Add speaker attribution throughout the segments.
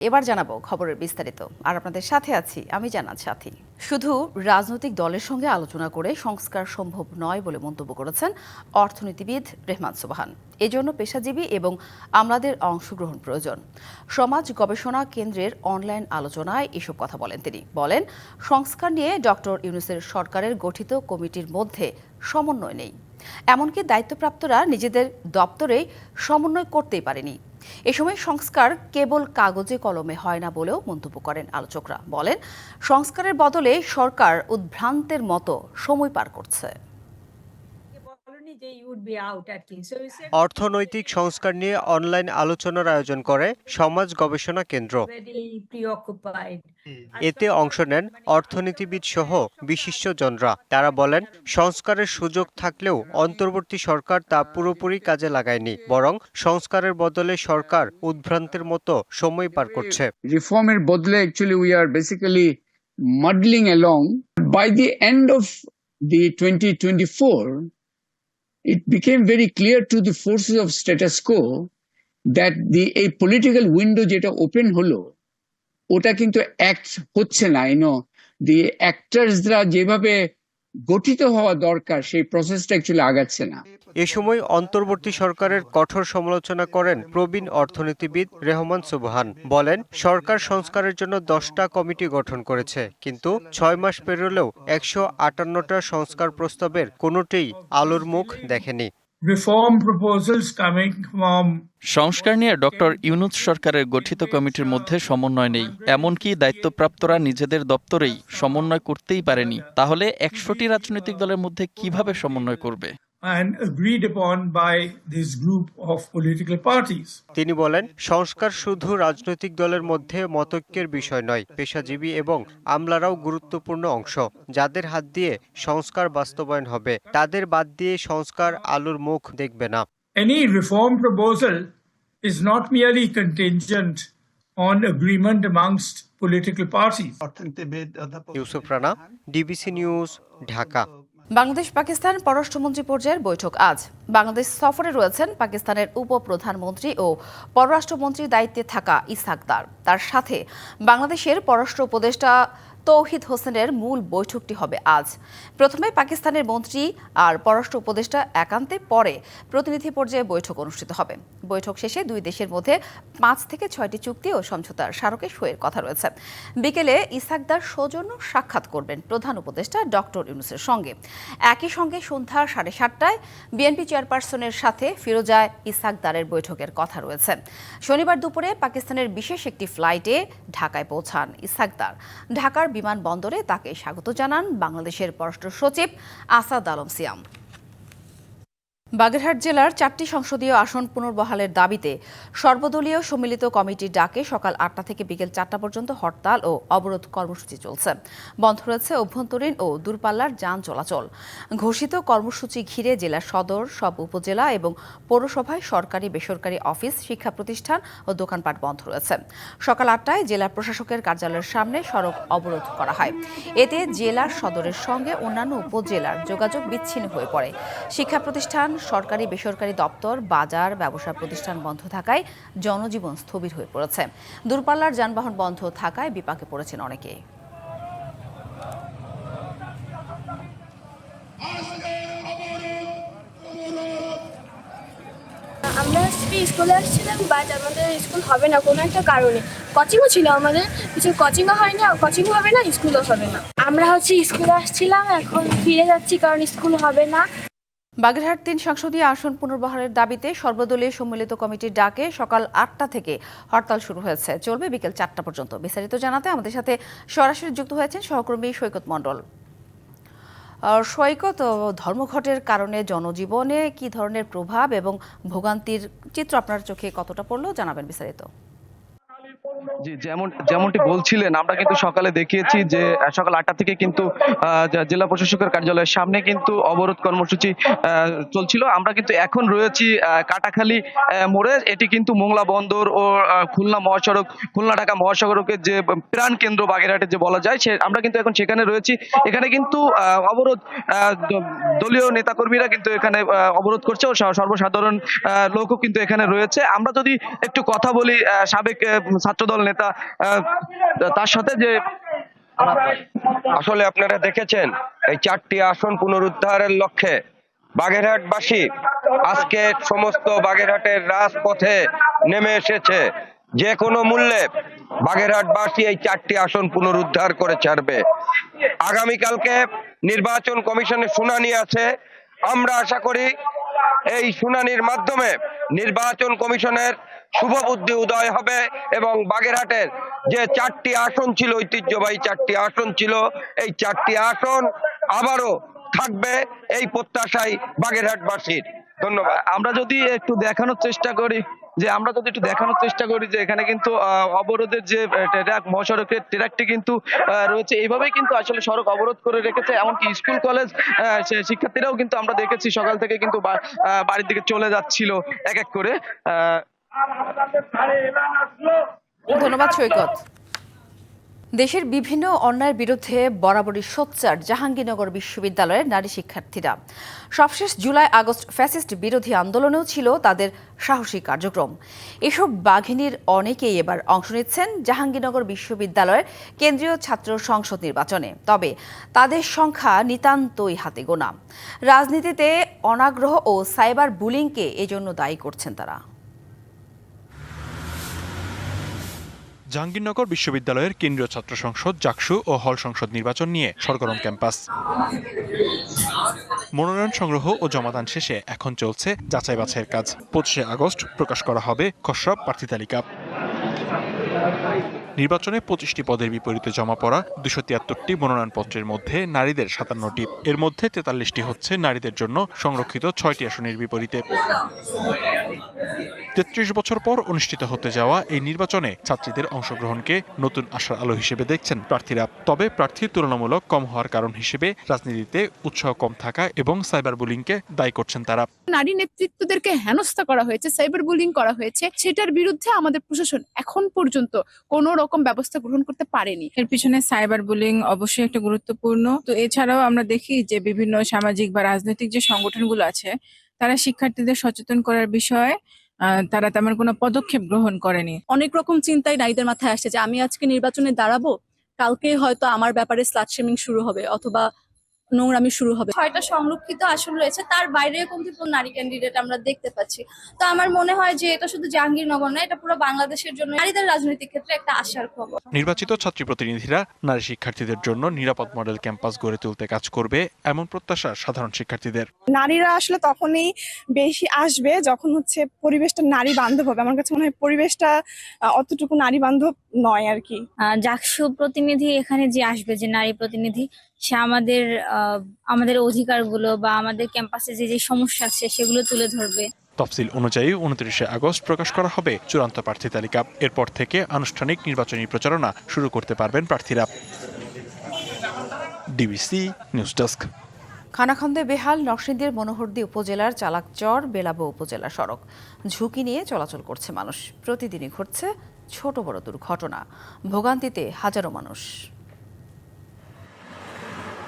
Speaker 1: এবার জানাব খবরের বিস্তারিত। আর আপনাদের সাথে আছি আমি জানাত সাথী। শুধু রাজনৈতিক দলের সঙ্গে আলোচনা করে সংস্কার সম্ভব নয় বলে মন্তব্য করেছেন অর্থনীতিবিদ রেহমান সুবাহান। এজন্য পেশাজীবী এবং আমলাদের অংশগ্রহণ প্রয়োজন। সমাজ গবেষণা কেন্দ্রের অনলাইন আলোচনায় এসব কথা বলেন তিনি। বলেন, সংস্কার নিয়ে ডক্টর ইউনুসের সরকারের গঠিত কমিটির মধ্যে সমন্বয় নেই। এমনকি দায়িত্বপ্রাপ্তরা নিজেদের দপ্তরে সমন্বয় করতেই পারেনি। এ সময় সংস্কার কেবল কাগজে কলমে হয় না বলেও মন্তব্য করেন আলোচকরা। বলেন, সংস্কারের বদলে সরকার উদ্ভ্রান্তের মতো সময় পার করছে।
Speaker 2: অর্থনৈতিক সংস্কার নিয়ে অনলাইন আলোচনার আয়োজন করে সমাজ গবেষণা কেন্দ্র। এতে অংশ নেন অর্থনীতিবিদ সহ বিশিষ্টজনরা। তারা বলেন সংস্কারের সুযোগ থাকলেও অন্তর্বর্তী সরকার তা পুরোপুরি কাজে লাগায়নি বরং সংস্কারের বদলে সরকার উদ্ভ্রান্তের মতো সময় পার করছে।
Speaker 3: রিফর্মের বদলে actually we are basically muddling along. By the end of the 2024 it became very clear to the forces of status quo that the এই political উইন্ডো যেটা ওপেন হলো, ওটা কিন্তু অ্যাক্ট হচ্ছে না ইউনো দি অ্যাক্টার্সরা যেভাবে গঠিত হওয়া দরকার, সেই প্রসেসটা অ্যাকচুয়ালি আগাচ্ছে না।
Speaker 2: এ সময় অন্তর্বর্তী সরকারের কঠোর সমালোচনা করেন প্রবীণ অর্থনীতিবিদ রেহমান সুবহান। বলেন সরকার সংস্কারের জন্য দশটা কমিটি গঠন করেছে কিন্তু ছয় মাস পেরোলেও একশো আটান্নটা সংস্কার প্রস্তাবের কোনোটিই আলোর মুখ দেখেনি।
Speaker 4: সংস্কার নিয়ে ডক্টর ইউনুস সরকারের গঠিত কমিটির মধ্যে সমন্বয় নেই। এমনকি দায়িত্বপ্রাপ্তরা নিজেদের দপ্তরেই সমন্বয় করতেই পারেনি। তাহলে একশোটি রাজনৈতিক দলের মধ্যে কীভাবে সমন্বয় করবে?
Speaker 5: And agreed upon by this group of political parties.
Speaker 2: তিনি বলেন সংস্কার শুধু রাজনৈতিক দলের মধ্যে মতৈক্যের বিষয় নয় পেশাজীবী এবং আমলারাও গুরুত্বপূর্ণ অংশ যাদের হাত দিয়ে সংস্কার বাস্তবায়ন হবে তাদের বাদ দিয়ে সংস্কার আলোর মুখ দেখবে না
Speaker 5: Any reform proposal is not merely contingent on agreement amongst political parties.
Speaker 2: Yusuf Rana DBC news Dhaka
Speaker 1: Bangladesh Pakistan পররাষ্ট্রমন্ত্রী পর্যায়ের বৈঠক আজ। বাংলাদেশ সফরে রয়েছেন পাকিস্তানের উপপ্রধানমন্ত্রী ও পররাষ্ট্রমন্ত্রীর দায়িত্বে থাকা ইসাকদার তার সাথে বাংলাদেশের পররাষ্ট্র উপদেষ্টা তৌহিদ হোসেনের মূল বৈঠকটি হবে আজ। প্রথমে পাকিস্তানের মন্ত্রী আর পররাষ্ট্র উপদেষ্টা একান্তে পরে প্রতিনিধি পর্যায়ে বৈঠক অনুষ্ঠিত হবে। বৈঠক শেষে দুই দেশের মধ্যে পাঁচ থেকে ছয়টি চুক্তি ও সমঝোতার স্মারকে সইয়ের কথা রয়েছে। বিকেলে ইসাকদার সৌজন্য সাক্ষাৎ করবেন প্রধান উপদেষ্টা ডক্টর ইউনুসের সঙ্গে। একই সঙ্গে সন্ধ্যা সাড়ে সাতটায় বিএনপি চেয়ারপারসনের সাথে ফিরোজা ইসাকদারের বৈঠকের কথা রয়েছে। শনিবার দুপুরে পাকিস্তানের বিশেষ একটি ফ্লাইটে ঢাকায় পৌঁছান ইসাকদার। ঢাকার বিমানবন্দরে তাকে স্বাগত জানান বাংলাদেশের পররাষ্ট্র সচিব আসাদ আলম সিয়াম। বাগেরহাট জেলার চারটি সংসদীয় আসন পুনর্বহালের দাবিতে সর্বদলীয় সম্মিলিত কমিটির ডাকে সকাল আটটা থেকে বিকেল চারটা পর্যন্ত হরতাল ও অবরোধ কর্মসূচি চলছে। বন্ধ রয়েছে অভ্যন্তরীণ ও দূরপাল্লার যান চলাচল। ঘোষিত কর্মসূচি ঘিরে জেলার সদর, সব উপজেলা এবং পৌরসভায় সরকারি, বেসরকারি অফিস, শিক্ষা প্রতিষ্ঠান ও দোকানপাট বন্ধ রয়েছে। সকাল আটটায় জেলা প্রশাসকের কার্যালয়ের সামনে সড়ক অবরোধ করা হয়। এতে জেলার সদরের সঙ্গে অন্যান্য উপজেলার যোগাযোগ বিচ্ছিন্ন হয়ে পড়ে। শিক্ষা প্রতিষ্ঠান সরকারি বেসরকারি দপ্তর, বাজার ব্যবসা প্রতিষ্ঠান বন্ধ থাকায় জনজীবন স্থবির হয়ে পড়েছে। দূরপাল্লার যানবাহন বন্ধ থাকায় বিপাকে পড়েছেন অনেকে
Speaker 6: আমরা হচ্ছে স্কুলে আসছিলাম বাট আমাদের স্কুল হবে না, কোনো একটা কারণে। কোচিংও ছিল আমাদের, কিছু কোচিংও হয় না কোচিংও হবে না, স্কুলও হবে না। আমরা হচ্ছে স্কুলে আসছিলাম, এখন ফিরে যাচ্ছি, কারণ স্কুল হবে না।
Speaker 1: বাগেরহাট তিন সংসদীয় আসন পুনর্বহারের দাবিতে সর্বদলীয় সম্মিলিত কমিটির ডাকে সকাল আটটা থেকে হরতাল শুরু হয়েছে। চলবে বিকেল চারটা পর্যন্ত। বিস্তারিত জানাতে আমাদের সাথে সরাসরি যুক্ত হয়েছেন সহকর্মী সৈকত মণ্ডল। সৈকত ধর্মঘটের কারণে জনজীবনে কি ধরনের প্রভাব এবং ভোগান্তির চিত্র আপনার চোখে কতটা পড়ল জানাবেন বিস্তারিত।
Speaker 7: জি, যেমন, যেমনটি বলছিলেন, আমরা কিন্তু সকালে দেখিয়েছি যে সকাল আটটা থেকে কিন্তু জেলা প্রশাসকের কার্যালয়ের সামনে কিন্তু অবরোধ কর্মসূচি চলছিল। আমরা কিন্তু এখন রয়েছি কাটাখালী মোড়ে। এটি কিন্তু মোংলা বন্দর ও খুলনা মহাসড়ক, খুলনা ঢাকা মহাসড়কের যে, প্রাণ কেন্দ্র বাগেরহাটে যে বলা যায়, সে, আমরা কিন্তু এখন সেখানে রয়েছি। এখানে কিন্তু অবরোধ দলীয় নেতাকর্মীরা কিন্তু এখানে অবরোধ করছে ও সর্বসাধারণ লোকও কিন্তু এখানে রয়েছে। আমরা যদি একটু কথা বলি সাবেক ছাত্র দল নেতা তার সাথে যে
Speaker 8: আসলে আপনারা দেখেছেন, এই চারটি আসন পুনরুদ্ধারের লক্ষ্যে বাগেরহাটবাসী আজকে সমস্ত বাগেরহাটের রাজপথে নেমে এসেছে। যে কোনো মূল্যে বাগেরহাটবাসী এই চারটি আসন পুনরুদ্ধার করে ছাড়বে। আগামীকালকে নির্বাচন কমিশনের শুনানি আছে। আমরা আশা করি এই শুনানির মাধ্যমে নির্বাচন কমিশনের শুভ বুদ্ধি উদয় হবে এবং বাগেরহাটের যে চারটি আসন ছিল ঐতিহ্যবাহী চারটি আসন ছিল এই চারটি আসন আবারও থাকবে এই প্রত্যাশাই বাগেরহাটবাসীর। ধন্যবাদ।
Speaker 7: আমরা যদি একটু দেখানোর চেষ্টা করি যে আমরা যদি একটু দেখানোর চেষ্টা করি যে এখানে কিন্তু অবরোধের যে আহ, ট্র্যাক মহাসড়কের ট্র্যাকটি কিন্তু রয়েছে। এইভাবেই কিন্তু আসলে সড়ক অবরোধ করে রেখেছে। এমনকি স্কুল কলেজ শিক্ষার্থীরাও কিন্তু আমরা দেখেছি সকাল থেকে কিন্তু বাড়ির দিকে চলে যাচ্ছিল এক এক করে।
Speaker 1: ধন্যবাদ, সৈকত। দেশের বিভিন্ন অন্যায়ের বিরুদ্ধে বরাবরই সোচ্চার জাহাঙ্গীরনগর বিশ্ববিদ্যালয়ের নারী শিক্ষার্থীরা। সবশেষ জুলাই আগস্ট ফ্যাসিস্ট বিরোধী আন্দোলনেও ছিল তাদের সাহসী কার্যক্রম। এসব বাঘিনীর অনেকেই এবার অংশ নিচ্ছেন জাহাঙ্গীরনগর বিশ্ববিদ্যালয়ের কেন্দ্রীয় ছাত্র সংসদ নির্বাচনে। তবে তাদের সংখ্যা নিতান্তই হাতে গোনা। রাজনীতিতে অনাগ্রহ ও সাইবার বুলিংকে এজন্য দায়ী করছেন তারা।
Speaker 9: জাহাঙ্গীরনগর বিশ্ববিদ্যালয়ের কেন্দ্রীয় ছাত্র সংসদ, জাকসু ও হল সংসদ নির্বাচন নিয়ে সরগরম ক্যাম্পাস। মনোনয়ন সংগ্রহ ও জমাদান শেষে এখন চলছে যাচাই বাছাইয়ের কাজ। পঁচিশে আগস্ট প্রকাশ করা হবে খসড়া প্রার্থী তালিকা। নির্বাচনে পঁচিশটি পদের বিপরীতে জমা পড়া দুশো তিয়াত্তরটি মনোনয়নপত্রের মধ্যে নারীদের সাতান্নটি। এর মধ্যে তেতাল্লিশটি হচ্ছে নারীদের জন্য সংরক্ষিত ছয়টি আসনের বিপরীতে। তেত্রিশ বছর পর অনুষ্ঠিত হতে যাওয়া এই নির্বাচনে ছাত্রীদের অংশগ্রহণকে নতুন আশার আলো হিসেবে দেখছেন প্রার্থীরা। তবে প্রার্থীর তুলনামূলক কম হওয়ার কারণ হিসেবে রাজনীতিতে উৎসাহ কম থাকা এবং সাইবার বুলিংকে দায়ী করছেন তারা।
Speaker 10: নারী নেতৃত্বদেরকে হেনস্থা করা হয়েছে সাইবার বুলিং করা হয়েছে। সেটার বিরুদ্ধে আমাদের প্রশাসন এখন পর্যন্ত কোনো রকম ব্যবস্থা গ্রহণ করতে পারেনি।
Speaker 11: এর পিছনে সাইবার বুলিং অবশ্যই একটা গুরুত্বপূর্ণ। তো এছাড়াও আমরা দেখি যে বিভিন্ন সামাজিক বা রাজনৈতিক যে সংগঠনগুলো আছে তারা শিক্ষার্থীদের সচেতন করার বিষয়ে তারা তেমন কোনো পদক্ষেপ গ্রহণ করেনি।
Speaker 10: অনেক রকম চিন্তাই নারীদের মাথায় আসছে যে আমি আজকে নির্বাচনে দাঁড়াবো, কালকে হয়তো আমার ব্যাপারে স্লাট শেমিং শুরু হবে, অথবা নোংরামি শুরু হবে।
Speaker 6: ছয়টা সংরক্ষিত আসন রয়েছে তার বাইরে কমতিপূর্ণ নারী ক্যান্ডিডেট আমরা দেখতে পাচ্ছি। তো আমার মনে হয় যে এটা শুধু জাহাঙ্গীরনগর না এটা পুরো বাংলাদেশের জন্য নারীদের রাজনৈতিক ক্ষেত্রে একটা আশার খবর।
Speaker 9: নির্বাচিত ছাত্রী প্রতিনিধিরা নারী শিক্ষার্থীদের জন্য নিরাপদ মডেল ক্যাম্পাস গড়ে তুলতে কাজ করবে এমন প্রত্যাশা সাধারণ শিক্ষার্থীদের।
Speaker 10: নারীরা আসলে তখনই বেশি আসবে যখন হচ্ছে পরিবেশটা নারী বান্ধব হবে। আমার কাছে মনে হয় পরিবেশটা অতটুকু নারী বান্ধব নয় আর কি।
Speaker 6: জাকসু প্রতিনিধি এখানে যে আসবে যে নারী প্রতিনিধি সে আমাদের আমাদের অধিকারগুলো বা আমাদের ক্যাম্পাসে যে যে সমস্যা আছে সেগুলো তুলে ধরবে।
Speaker 9: তফসিল অনুযায়ী উনত্রিশে আগস্ট প্রকাশ করা হবে। চূড়ান্ত প্রার্থী তালিকা। এরপর থেকে আনুষ্ঠানিক নির্বাচনী প্রচারণা শুরু করতে পারবেন প্রার্থীরা। DBC news desk.
Speaker 1: খানাখন্দে বেহাল নরসিংদীর মনোহরদী উপজেলার চালাকচর বেলাবো উপজেলা সড়ক। ঝুঁকি নিয়ে চলাচল করছে মানুষ। প্রতিদিনই ঘটছে ছোট বড় দুর্ঘটনা। ভোগান্তিতে হাজারো মানুষ।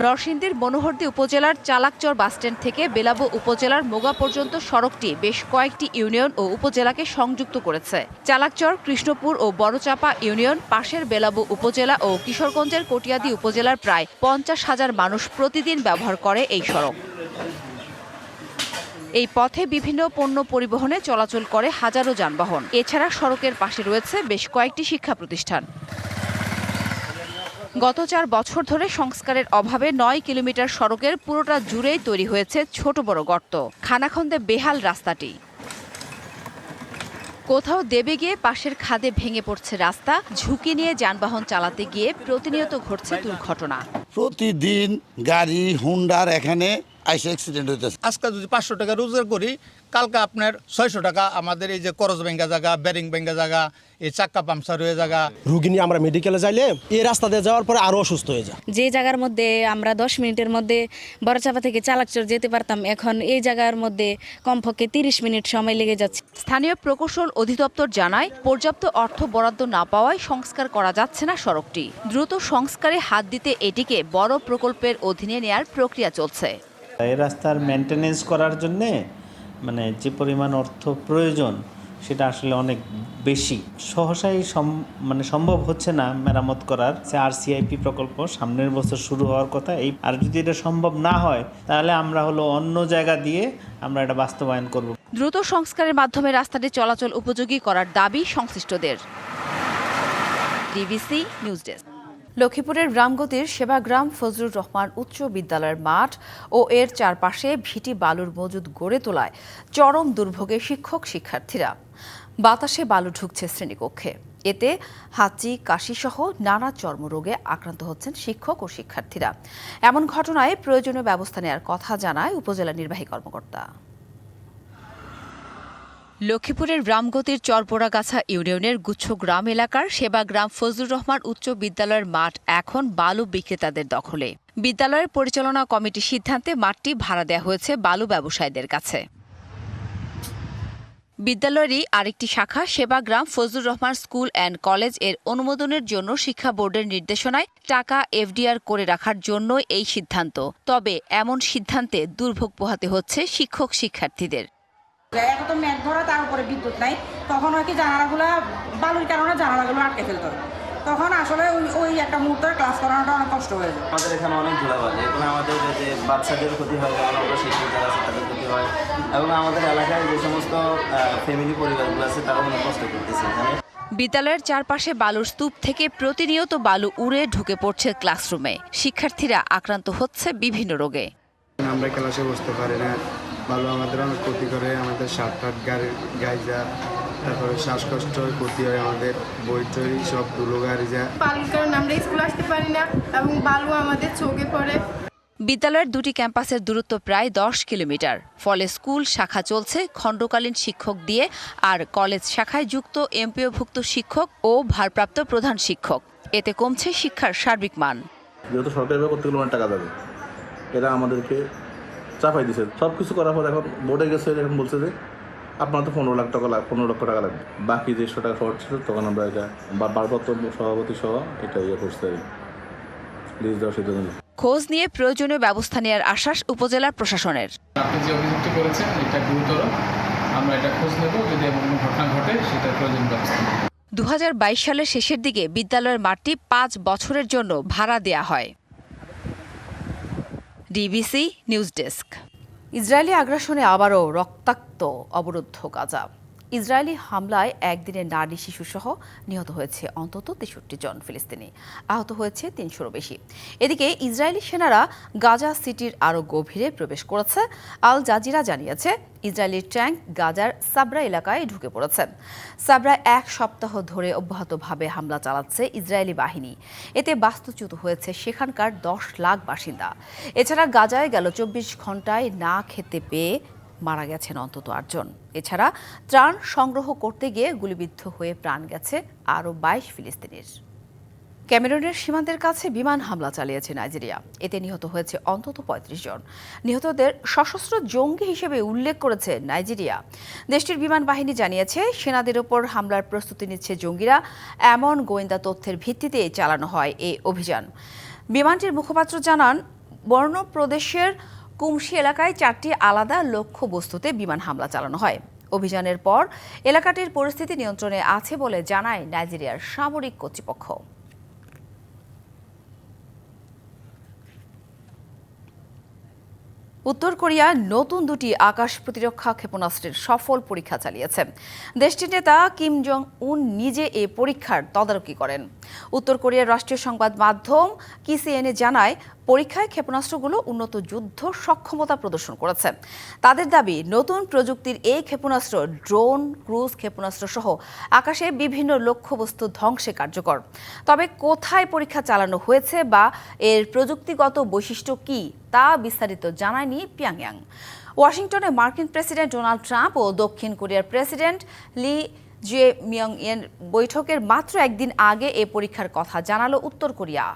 Speaker 1: নরসিংদীর মনোহরদী উপজেলার চালাকচর বাসস্ট্যান্ড থেকে বেলাবো উপজেলার মোগা পর্যন্ত সড়কটি বেশ কয়েকটি ইউনিয়ন ও উপজেলাকে সংযুক্ত করেছে। চালাকচর, কৃষ্ণপুর ও বড়চাপা ইউনিয়ন পাশের বেলাবো উপজেলা ও কিশোরগঞ্জের কটিয়াদি উপজেলার প্রায় পঞ্চাশ হাজার মানুষ প্রতিদিন ব্যবহার করে এই সড়ক। এই পথে বিভিন্ন পণ্য পরিবহনে চলাচল করে হাজারো যানবাহন। এছাড়া সড়কের পাশে রয়েছে বেশ কয়েকটি শিক্ষা প্রতিষ্ঠান। গত চার বছর ধরে সংস্কারের অভাবে নয় কিলোমিটার সড়কের পুরোটা জুড়েই তৈরি হয়েছে ছোট বড় গর্ত। খানাখন্দে বেহাল রাস্তাটি। কোথাও দেবে গিয়ে পাশের খাদে ভেঙে পড়ছে রাস্তা ঝুঁকি নিয়ে যানবাহন চালাতে গিয়ে প্রতিনিয়ত ঘটছে দুর্ঘটনা।
Speaker 12: প্রতিদিন গাড়ি হুন্ডার এখানে আইসে অ্যাক্সিডেন্ট হইতেছে।
Speaker 5: আজকে যদি পাঁচশো টাকা রোজগার করি কালকে আপনার ছয়শো টাকা আমাদের এই যে করজ ব্যাঙ্গা জায়গা ব্যারিং ব্যাঙ্গা জায়গা এই চাক্কা পামসার হয়ে জায়গা।
Speaker 12: রুগী নিয়ে আমরা মেডিকেলে যাইলে এই রাস্তা দিয়ে যাওয়ার পরে আরও অসুস্থ হয়ে যায়।
Speaker 6: যে জায়গার মধ্যে আমরা দশ মিনিটের মধ্যে বড়চাপা থেকে চালাকচর যেতে পারতাম এখন এই জায়গার মধ্যে কমপক্ষে তিরিশ মিনিট সময় লেগে যাচ্ছে।
Speaker 1: স্থানীয় প্রকৌশল অধিদপ্তর জানায় পর্যাপ্ত অর্থ বরাদ্দ না পাওয়ায় সংস্কার করা যাচ্ছে না সড়কটি। দ্রুত সংস্কারে হাত দিতে এটিকে বড় প্রকল্পের অধীনে নেয়ার প্রক্রিয়া চলছে।
Speaker 11: এই রাস্তার মেনটেনেন্স করার জন্যে মানে যে পরিমাণ অর্থ প্রয়োজন,
Speaker 13: সেটা আসলে অনেক বেশি। সহসাই মানে সম্ভব হচ্ছে না মেরামত করার। আর সিআইপি প্রকল্প সামনের বছর শুরু হওয়ার কথা। এই, আর যদি এটা সম্ভব না হয়, তাহলে আমরা হলো অন্য জায়গা দিয়ে আমরা এটা বাস্তবায়ন করব।
Speaker 1: দ্রুত সংস্কারের মাধ্যমে রাস্তাটি চলাচল উপযোগী করার দাবি সংশ্লিষ্টদের। DBC news desk. লক্ষ্মীপুরের রামগতির সেবাগ্রাম ফজলুর রহমান উচ্চ বিদ্যালয়ের মাঠ ও এর চারপাশে ভিটি বালুর মজুদ গড়ে তোলায় চরম দুর্ভোগে শিক্ষক শিক্ষার্থীরা। বাতাসে বালু ঢুকছে শ্রেণীকক্ষে। এতে হাঁচি, কাশিসহ নানা চর্মরোগে আক্রান্ত হচ্ছেন শিক্ষক ও শিক্ষার্থীরা। এমন ঘটনায় প্রয়োজনীয় ব্যবস্থা নেওয়ার কথা জানায় উপজেলা নির্বাহী কর্মকর্তা। লক্ষ্মীপুরের রামগতির চরপোড়াগাছা ইউনিয়নের গুচ্ছ গ্রাম এলাকার সেবাগ্রাম ফজলুর রহমান উচ্চ বিদ্যালয়ের মাঠ এখন বালু বিক্রেতাদের দখলে। বিদ্যালয়ের পরিচালনা কমিটির সিদ্ধান্তে মাঠটি ভাড়া দেওয়া হয়েছে বালু ব্যবসায়ীদের কাছে। বিদ্যালয়েরই আরেকটি শাখা সেবাগ্রাম ফজলুর রহমান স্কুল অ্যান্ড কলেজের অনুমোদনের জন্য শিক্ষা বোর্ডের নির্দেশনায় টাকা এফডিআর করে রাখার জন্য এই সিদ্ধান্ত। তবে এমন সিদ্ধান্তে দুর্ভোগ পোহাতে হচ্ছে শিক্ষক শিক্ষার্থীদের
Speaker 14: এখন তো মেঘ ধরা তার উপরে বিদ্যুৎ নাই। তখন হয় কি জানালাগুলো বালুর কারণে জানালাগুলো আটকে ফেলতো তখন আসলে ওই ওই একটা মুহূর্তে ক্লাস করানোটা অনেক কষ্ট হয়ে যায়।
Speaker 13: আমাদের এখানে অনেক ধুলাবালি। এখানে আমাদের যে বাচ্চাদের ক্ষতি হয় যেমন আমরা শিশু যারা আছে তাদের ক্ষতি হয়। এবং আমাদের এলাকায় যে সমস্ত ফ্যামিলি পরিবারগুলো আছে তারা অনেক কষ্ট করতেছে এখানে।
Speaker 1: বিদ্যালয়ের চারপাশে বালুর স্তূপ থেকে প্রতিনিয়ত বালু উড়ে ঢুকে পড়ছে ক্লাসরুমে শিক্ষার্থীরা আক্রান্ত হচ্ছে বিভিন্ন রোগে।
Speaker 15: আমরা ক্লাসে বসতে পারি না। ভালো আমাদের অনেক ক্ষতি করে আমাদের শার্ট টাট গাড়ি গায়ে যা তারপরে শ্বাসকষ্ট ক্ষতি হয় আমাদের বই টই সব ধুলো গাড়ি যা
Speaker 6: বালুর কারণে আমরা স্কুল আসতে পারি না এবং বালু আমাদের চোখে পড়ে।
Speaker 1: বিদ্যালয়ের দুটি ক্যাম্পাসের দূরত্ব প্রায় দশ কিলোমিটার। ফলে স্কুল শাখা চলছে খণ্ডকালীন শিক্ষক দিয়ে আর কলেজ শাখায় যুক্ত এমপিওভুক্ত শিক্ষক ও ভারপ্রাপ্ত প্রধান শিক্ষক। এতে কমছে শিক্ষার সার্বিক মান।
Speaker 15: যেহেতু সরকারি টাকা যাবে এরা আমাদেরকে চাপাই দিছে। সব কিছু করার পর এখন বোর্ডে গেছে এখন বলছে যে আপনার তো পনেরো লাখ টাকা লাগ পনেরো লক্ষ টাকা লাগবে। বাকি দেড়শো টাকা খরচ ছিল তখন আমরা এটা বা- ভারপ্রাপ্ত সভাপতি সহ এটা ইয়ে করতে লিজ দেওয়ার সিদ্ধান্ত
Speaker 1: খোঁজ নিয়ে প্রয়োজনীয় ব্যবস্থা নেওয়ার আশ্বাস উপজেলা প্রশাসনের।
Speaker 15: আপনি যে অভিযোগটি করেছেন এটা গুরুতর। আমরা এটা খোঁজ নেব যদি এমন কোনো ঘটনা ঘটে সেটা প্রয়োজন ব্যবস্থা
Speaker 1: দু সালের শেষের দিকে বিদ্যালয়ের মাঠটি পাঁচ বছরের জন্য ভাড়া দেয়া হয়। DBC news desk. ইসরায়েলি আগ্রাসনে আবারও রক্তাক্ত অবরুদ্ধ গাজা। ইসরায়েলি হামলায় একদিনে নারী শিশুসহ নিহত হয়েছে অন্তত তেষট্টি জন ফিলিস্তিনি। আহত হয়েছে তিনশোরও বেশি। এদিকে ইসরায়েলি সেনারা গাজা সিটির আরও গভীরে প্রবেশ করেছে। আল জাজিরা জানিয়েছে, ইসরায়েলি ট্যাঙ্ক গাজার সাবরা এলাকায় ঢুকে পড়েছে। সাবরা এক সপ্তাহ ধরে অব্যাহতভাবে হামলা চালাচ্ছে ইসরায়েলি বাহিনী। এতে বাস্তুচ্যুত হয়েছে সেখানকার দশ লাখ বাসিন্দা। এছাড়া গাজায় গেল চব্বিশ ঘন্টায় না খেতে পেয়ে মারা গেছেন অন্তত আটজন। এছাড়া ত্রাণ সংগ্রহ করতে গিয়ে গুলিবিদ্ধ হয়ে প্রাণ গেছে আরও বাইশ ফিলিস্তিনির। ক্যামেরুনের সীমান্তের কাছে বিমান হামলা চালিয়েছে নাইজেরিয়া। এতে নিহত হয়েছে অন্তত পঁয়ত্রিশ জন। নিহতদের সশস্ত্র জঙ্গি হিসেবে উল্লেখ করেছে নাইজেরিয়া। দেশটির বিমান বাহিনী জানিয়েছে, সেনাদের ওপর হামলার প্রস্তুতি নিচ্ছে জঙ্গিরা। এমন গোয়েন্দা তথ্যের ভিত্তিতে চালানো হয় এই অভিযান। বিমানটির মুখপাত্র জানান, বর্ণ প্রদেশের কুমশি এলাকায় চারটি আলাদা লক্ষ্য বস্তুতে বিমান হামলা চালানো হয়। অভিযানের পর এলাকাটির পরিস্থিতি নিয়ন্ত্রণে আছে বলে জানায় নাইজেরিয়ার সামরিক কর্তৃপক্ষ। উত্তর কোরিয়া নতুন দুটি আকাশ প্রতিরক্ষা ক্ষেপণাস্ত্রের সফল পরীক্ষা চালিয়েছে। দেশটির নেতা কিম জং উন নিজে এ পরীক্ষার তদারকি করেন। উত্তর কোরিয়ার রাষ্ট্রীয় সংবাদ মাধ্যম কিসিএনএ জানায়, পরীক্ষায় ক্ষেপণাস্ত্রগুলো উন্নত যুদ্ধ সক্ষমতা প্রদর্শন করেছে। তাদের দাবি, নতুন প্রযুক্তির এই ক্ষেপণাস্ত্র, ড্রোন, ক্রুজ ক্ষেপণাস্ত্র সহ আকাশে বিভিন্ন লক্ষ্যবস্তু ধ্বংসে কার্যকর। তবে কোথায় পরীক্ষা চালানো হয়েছে বা এর প্রযুক্তিগত বৈশিষ্ট্য কী তা বিস্তারিত জানায়নি পিয়াংয়াং। ওয়াশিংটনে মার্কিন প্রেসিডেন্ট ডোনাল্ড ট্রাম্প ও দক্ষিণ কোরিয়ার প্রেসিডেন্ট লি জে মিয়ং এর বৈঠকের মাত্র একদিন আগে এ পরীক্ষার কথা জানালো উত্তর কোরিয়া।